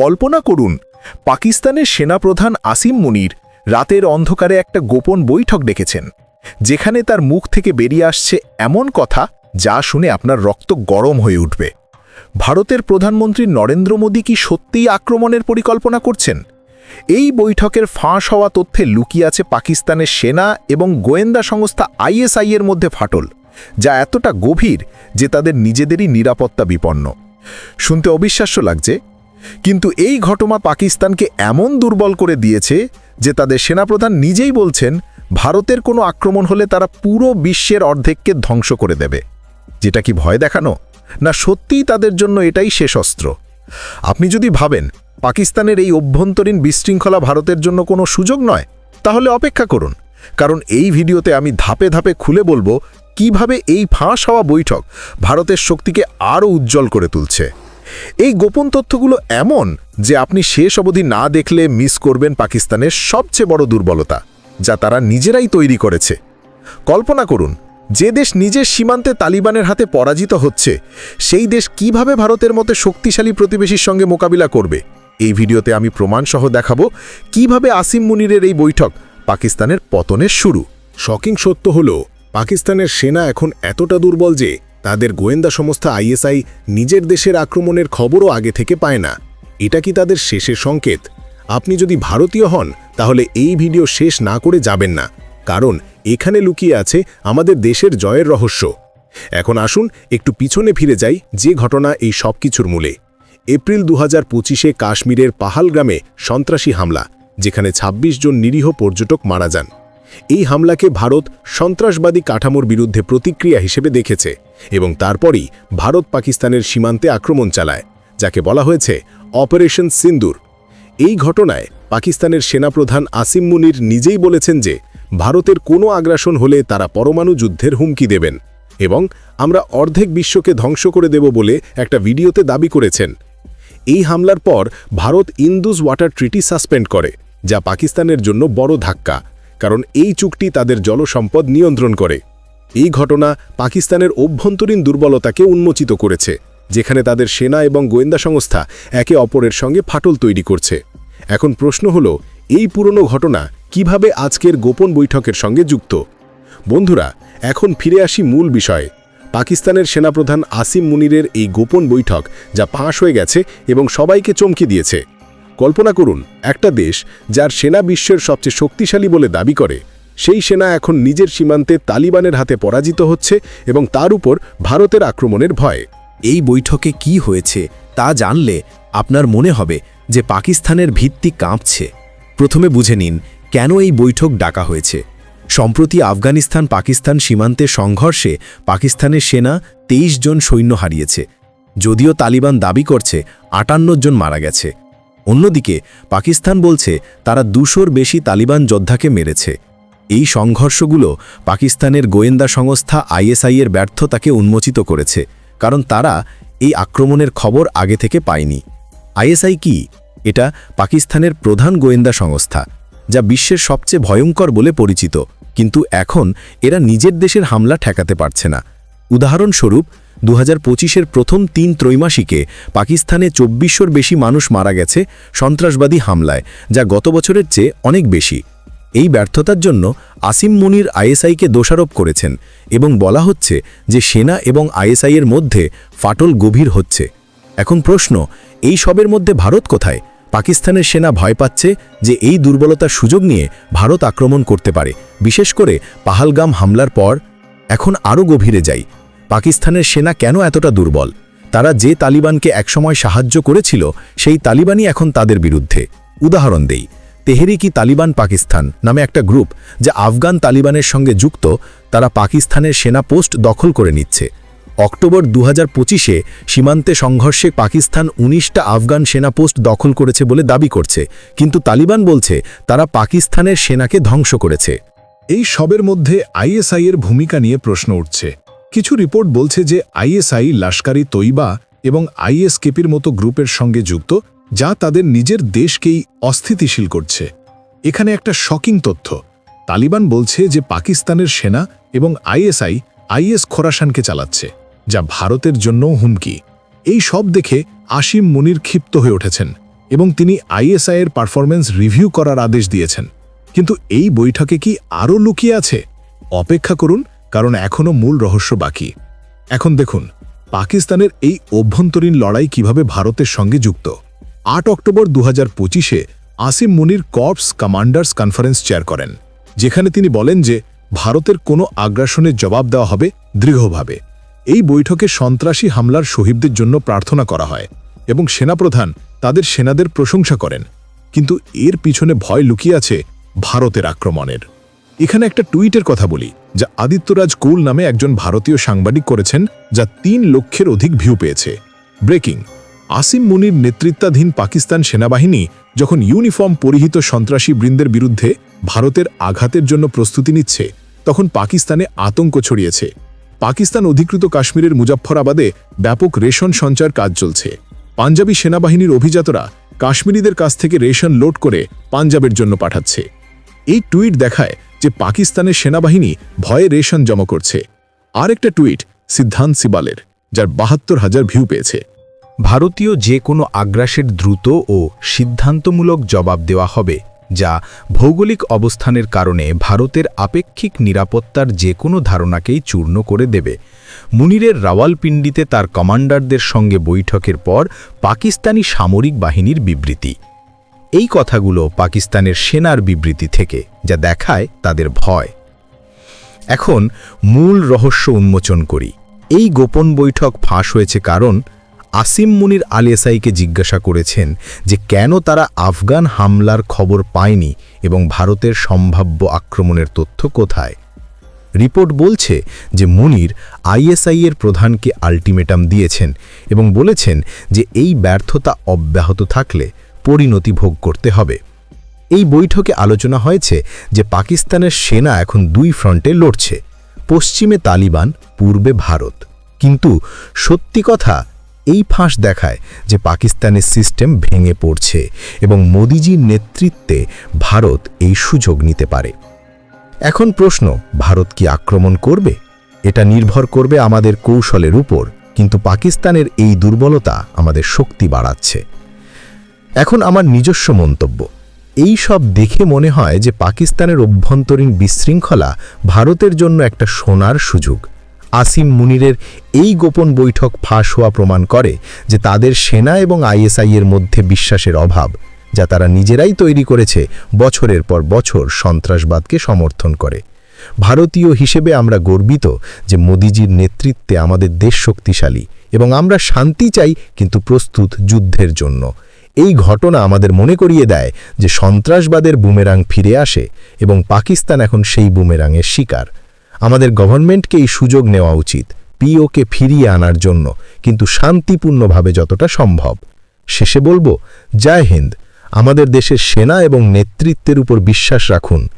কল্পনা করুন, পাকিস্তানের সেনাপ্রধান আসিম মুনির রাতের অন্ধকারে একটা গোপন বৈঠক ডেকেছেন, যেখানে তার মুখ থেকে বেরিয়ে আসছে এমন কথা যা শুনে আপনার রক্ত গরম হয়ে উঠবে। ভারতের প্রধানমন্ত্রী নরেন্দ্র মোদী কি সত্যিই আক্রমণের পরিকল্পনা করছেন? এই বৈঠকের ফাঁস হওয়া তথ্যে লুকিয়ে আছে পাকিস্তানের সেনা এবং গোয়েন্দা সংস্থা আইএসআই এর মধ্যে ফাটল, যা এতটা গভীর যে তাদের নিজেদেরই নিরাপত্তা বিপন্ন। শুনতে অবিশ্বাস্য লাগছে কিন্তু এই ঘটনা পাকিস্তানকে এমন দুর্বল করে দিয়েছে যে তাদের সেনাপ্রধান নিজেই বলছেন, ভারতের কোনো আক্রমণ হলে তারা পুরো বিশ্বের অর্ধেককে ধ্বংস করে দেবে। যেটা কি ভয় দেখানো? না সত্যিই তাদের জন্য এটাই শেষ অস্ত্র? আপনি যদি ভাবেন, পাকিস্তানের এই অভ্যন্তরীণ বিশৃঙ্খলা ভারতের জন্য কোনো সুযোগ নয়, তাহলে অপেক্ষা করুন। কারণ এই ভিডিওতে আমি ধাপে ধাপে খুলে বলব, কীভাবে এই ফাঁস হওয়া বৈঠক ভারতের শক্তিকে আরও উজ্জ্বল করে তুলছে। এই গোপন তথ্যগুলো এমন যে আপনি শেষ অবধি না দেখলে মিস করবেন পাকিস্তানের সবচেয়ে বড় দুর্বলতা, যা তারা নিজেরাই তৈরি করেছে। কল্পনা করুন, যে দেশ নিজের সীমান্তে তালিবানের হাতে পরাজিত হচ্ছে, সেই দেশ কীভাবে ভারতের মতো শক্তিশালী প্রতিবেশীর সঙ্গে মোকাবিলা করবে? এই ভিডিওতে আমি প্রমাণসহ দেখাবো কীভাবে আসিম মুনিরের এই বৈঠক পাকিস্তানের পতনের শুরু। শকিং সত্য হল, পাকিস্তানের সেনা এখন এতটা দুর্বল যে তাদের গোয়েন্দা সংস্থা আইএসআই নিজের দেশের আক্রমণের খবরও আগে থেকে পায় না। এটা কি তাদের শেষের সংকেত? আপনি যদি ভারতীয় হন, তাহলে এই ভিডিও শেষ না করে যাবেন না। কারণ এখানে লুকিয়ে আছে আমাদের দেশের জয়ের রহস্য। এখন আসুন, একটু পিছনে ফিরে যাই যে ঘটনা এই সব কিছুর মূলে। এপ্রিল দু হাজার পঁচিশে কাশ্মীরের পাহালগ্রামে সন্ত্রাসী হামলা, যেখানে ২৬ জন নিরীহ পর্যটক মারা যান। এই হামলাকে ভারত সন্ত্রাসবাদী কাঠামোর বিরুদ্ধে প্রতিক্রিয়া হিসেবে দেখেছে। এবং তারপরই ভারত পাকিস্তানের সীমান্তে আক্রমণ চালায়, যাকে বলা হয়েছে অপারেশন সিন্দুর। এই ঘটনায় পাকিস্তানের সেনাপ্রধান আসিম মুনির নিজেই বলেছেন যে, ভারতের কোনো আগ্রাসন হলে তারা পরমাণু যুদ্ধের হুমকি দেবেন এবং আমরা অর্ধেক বিশ্বকে ধ্বংস করে দেব বলে একটা ভিডিওতে দাবি করেছেন। এই হামলার পর Bharat Indus water treaty suspend করে, যা পাকিস্তানের জন্য বড় ধাক্কা, কারণ এই চুক্তি তাদের জলসম্পদ নিয়ন্ত্রণ করে। এই ঘটনা পাকিস্তানের অভ্যন্তরীণ দুর্বলতাকে উন্মোচিত করেছে, যেখানে তাদের সেনা এবং গোয়েন্দা সংস্থা একে অপরের সঙ্গে ফাটল তৈরি করছে। এখন প্রশ্ন হল, এই পুরনো ঘটনা কীভাবে আজকের গোপন বৈঠকের সঙ্গে যুক্ত? বন্ধুরা, এখন ফিরে আসি মূল বিষয়ে। পাকিস্তানের সেনাপ্রধান আসিম মুনিরের এই গোপন বৈঠক যা ফাঁস হয়ে গেছে এবং সবাইকে চমকে দিয়েছে। কল্পনা করুন, একটা দেশ যার সেনা বিশ্বের সবচেয়ে শক্তিশালী বলে দাবি করে সেই সেনা এখন নিজের সীমান্তে তালিবানের হাতে পরাজিত হচ্ছে এবং তার উপর ভারতের আক্রমণের ভয়। এই বৈঠকে কি হয়েছে তা জানলে আপনার মনে হবে যে পাকিস্তানের ভিত্তি কাঁপছে। প্রথমে বুঝে নিন, কেন এই বৈঠক ডাকা হয়েছে? সম্প্রতি আফগানিস্তান পাকিস্তান সীমান্তে সংঘর্ষে পাকিস্তানের সেনা ২৩ জন সৈন্য হারিয়েছে। যদিও তালিবান দাবি করছে আটান্ন জন মারা গেছে। অন্যদিকে পাকিস্তান বলছে তারা দুশোর বেশি তালিবান যোদ্ধাকে মেরেছে। এই সংঘর্ষগুলো পাকিস্তানের গোয়েন্দা সংস্থা আইএসআইয়ের ব্যর্থতাকে উন্মোচিত করেছে, কারণ তারা এই আক্রমণের খবর আগে থেকে পায়নি। আইএসআই কি? এটা পাকিস্তানের প্রধান গোয়েন্দা সংস্থা, যা বিশ্বের সবচেয়ে ভয়ঙ্কর বলে পরিচিত, কিন্তু এখন এরা নিজের দেশের হামলা ঠেকাতে পারছে না। উদাহরণস্বরূপ দু হাজার প্রথম তিন ত্রৈমাসিকে পাকিস্তানে চব্বিশশোর বেশি মানুষ মারা গেছে সন্ত্রাসবাদী হামলায়, যা গত বছরের চেয়ে অনেক বেশি। এই ব্যর্থতার জন্য আসিম মুনির আইএসআইকে দোষারোপ করেছেন এবং বলা হচ্ছে যে সেনা এবং আইএসআই এর মধ্যে ফাটল গভীর হচ্ছে। এখন প্রশ্ন, এই সবের মধ্যে ভারত কোথায়? পাকিস্তানের সেনা ভয় পাচ্ছে যে এই দুর্বলতার সুযোগ নিয়ে ভারত আক্রমণ করতে পারে। বিশেষ করে পাহালগাম হামলার পর এখন আরও গভীরে যাই। পাকিস্তানের সেনা কেন এতটা দুর্বল? তারা যে তালিবানকে একসময় সাহায্য করেছিল, সেই তালিবানই এখন তাদের বিরুদ্ধে। উদাহরণ দেই। তেহরিকি তালিবান পাকিস্তান নামে একটা গ্রুপ যা আফগান তালিবানের সঙ্গে যুক্ত, তারা পাকিস্তানের সেনা পোস্ট দখল করে নিচ্ছে। অক্টোবর দু হাজার পঁচিশে সীমান্তে সংঘর্ষে পাকিস্তান উনিশটা আফগান সেনা পোস্ট দখল করেছে বলে দাবি করছে। কিন্তু তালিবান বলছে, তারা পাকিস্তানের সেনাকে ধ্বংস করেছে। এই সবের মধ্যে আইএসআই এর ভূমিকা নিয়ে প্রশ্ন উঠছে। কিছু রিপোর্ট বলছে যে আইএসআই লাস্কারি তৈবা এবং আইএসকেপির মতো গ্রুপের সঙ্গে যুক্ত যা তাদের নিজের দেশকেই অস্থিতিশীল করছে। এখানে একটা শকিং তথ্য। তালিবান বলছে যে পাকিস্তানের সেনা এবং আইএসআই আইএস খোরাসানকে চালাচ্ছে, যা ভারতের জন্যও হুমকি। এই সব দেখে আসিম মুনির ক্ষিপ্ত হয়ে উঠেছেন এবং তিনি আইএসআই এর পারফরমেন্স রিভিউ করার আদেশ দিয়েছেন। কিন্তু এই বৈঠকে কি আরও লুকিয়ে আছে? অপেক্ষা করুন, কারণ এখনও মূল রহস্য বাকি। এখন দেখুন, পাকিস্তানের এই অভ্যন্তরীণ লড়াই কীভাবে ভারতের সঙ্গে যুক্ত। আট অক্টোবর দু হাজার পঁচিশে Asim Munir corps commanders conference chair করেন, যেখানে তিনি বলেন যে ভারতের কোনো আগ্রাসনের জবাব দেওয়া হবে দৃঢ়ভাবে। এই বৈঠকে সন্ত্রাসী হামলার শহীদদের জন্য প্রার্থনা করা হয় এবং সেনাপ্রধান তাদের সেনাদের প্রশংসা করেন। কিন্তু এর পিছনে ভয় লুকিয়ে আছে ভারতের আক্রমণের। এখানে একটা টুইটের কথা বলি, যা আদিত্যরাজ কুল নামে একজন ভারতীয় সাংবাদিক করেছেন, যা তিন লক্ষের অধিক ভিউ পেয়েছে। ব্রেকিং আসিম মুনির নেতৃত্বাধীন পাকিস্তান সেনাবাহিনী যখন ইউনিফর্ম পরিহিত সন্ত্রাসী বৃন্দের বিরুদ্ধে ভারতের আঘাতের জন্য প্রস্তুতি নিচ্ছে, তখন পাকিস্তানে আতঙ্ক ছড়িয়েছে। পাকিস্তান অধিকৃত কাশ্মীরের মুজাফফরাবাদে ব্যাপক রেশন সঞ্চার কাজ চলছে। পাঞ্জাবি সেনাবাহিনীর অভিজাতরা কাশ্মীরিদের কাছ থেকে রেশন লোড করে পাঞ্জাবের জন্য পাঠাচ্ছে। এই টুইট দেখায় যে পাকিস্তানের সেনাবাহিনী ভয়ে রেশন জমা করছে। আরেকটা টুইট সিদ্ধান্ত সিবালের, যার বাহাত্তর হাজার ভিউ পেয়েছে। ভারতীয় যে কোনো আগ্রাসের দ্রুত ও সিদ্ধান্তমূলক জবাব দেওয়া হবে, যা ভৌগোলিক অবস্থানের কারণে ভারতের আপেক্ষিক নিরাপত্তার যে কোনো ধারণাকেই চূর্ণ করে দেবে। মুনিরের রাওয়ালপিন্ডিতে তার কমান্ডারদের সঙ্গে বৈঠকের পর পাকিস্তানি সামরিক বাহিনীর বিবৃতি। এই কথাগুলো পাকিস্তানের সেনার বিবৃতি থেকে, যা দেখায় তাদের ভয়। এখন মূল রহস্য উন্মোচন করি। এই গোপন বৈঠক ফাঁস হয়েছে কারণ আসিম মুনির আলিয়াসাইকে জিজ্ঞাসা করেছেন যে কেন তারা আফগান হামলার খবর পায়নি এবং ভারতের সম্ভাব্য আক্রমণের তথ্য কোথায়। রিপোর্ট বলছে যে মুনির আইএসআই এর প্রধানকে আল্টিমেটাম দিয়েছেন এবং বলেছেন যে এই ব্যর্থতা অব্যাহত থাকলে পরিণতি ভোগ করতে হবে। এই বৈঠকে আলোচনা হয়েছে যে পাকিস্তানের সেনা এখন দুই ফ্রন্টে লড়ছে, পশ্চিমে তালিবান, পূর্বে ভারত। কিন্তু সত্যি কথা এই ফাঁস দেখায় যে পাকিস্তানের সিস্টেম ভেঙে পড়ছে এবং মোদিজির নেতৃত্বে ভারত এই সুযোগ নিতে পারে। এখন প্রশ্ন, ভারত কি আক্রমণ করবে? এটা নির্ভর করবে আমাদের কৌশলের উপর, কিন্তু পাকিস্তানের এই দুর্বলতা আমাদের শক্তি বাড়াচ্ছে। এখন আমার নিজস্ব মন্তব্য, এই সব দেখে মনে হয় যে পাকিস্তানের অভ্যন্তরীণ বিশৃঙ্খলা ভারতের জন্য একটা সোনার সুযোগ। আসিম মুনিরের এই গোপন বৈঠক ফাঁস হওয়া প্রমাণ করে যে তাদের সেনা এবং আইএসআই এর মধ্যে বিশ্বাসের অভাব, যা তারা নিজেরাই তৈরি করেছে বছরের পর বছর সন্ত্রাসবাদকে সমর্থন করে। ভারতীয় হিসেবে আমরা গর্বিত যে মোদিজির নেতৃত্বে আমাদের দেশ শক্তিশালী এবং আমরা শান্তি চাই কিন্তু প্রস্তুত যুদ্ধের জন্য। এই ঘটনা আমাদের মনে করিয়ে দেয় যে সন্ত্রাসবাদের বুমেরাং ফিরে আসে এবং পাকিস্তান এখন সেই বুমেরাংয়ের শিকার। আমাদের এই সুযোগ নেওয়া উচিত পিওকে ফিরিয়ে আনার জন্য, কিন্তু শান্তিপূর্ণভাবে যতটা সম্ভব। শেষে বলব, জয় হিন্দ। আমাদের দেশের সেনা এবং নেতৃত্বের উপর বিশ্বাস রাখুন।